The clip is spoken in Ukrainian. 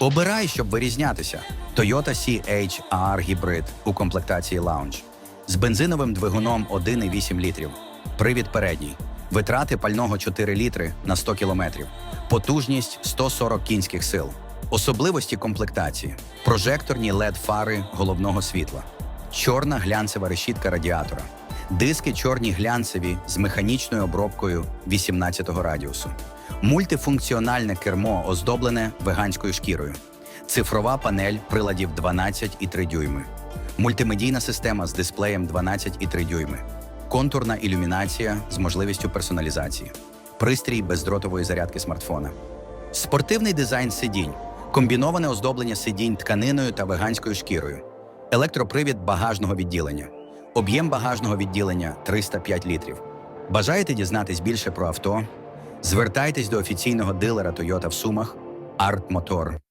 Обирай, щоб вирізнятися. Toyota CHR Hybrid у комплектації Lounge. З бензиновим двигуном 1,8 літрів. Привід передній. Витрати пального 4 літри на 100 кілометрів. Потужність 140 кінських сил. Особливості комплектації: прожекторні led фари головного світла, чорна глянцева решітка радіатора, диски чорні глянцеві з механічною обробкою 18-го радіусу, мультифункціональне кермо оздоблене веганською шкірою, цифрова панель приладів 12,3 дюйми, мультимедійна система з дисплеєм 12,3 дюйми, контурна ілюмінація з можливістю персоналізації, пристрій бездротової зарядки смартфона. Спортивний дизайн сидінь, комбіноване оздоблення сидінь тканиною та веганською шкірою, електропривід багажного відділення, об'єм багажного відділення 305 літрів. Бажаєте дізнатись більше про авто? Звертайтесь до офіційного дилера Toyota в Сумах Art Motor.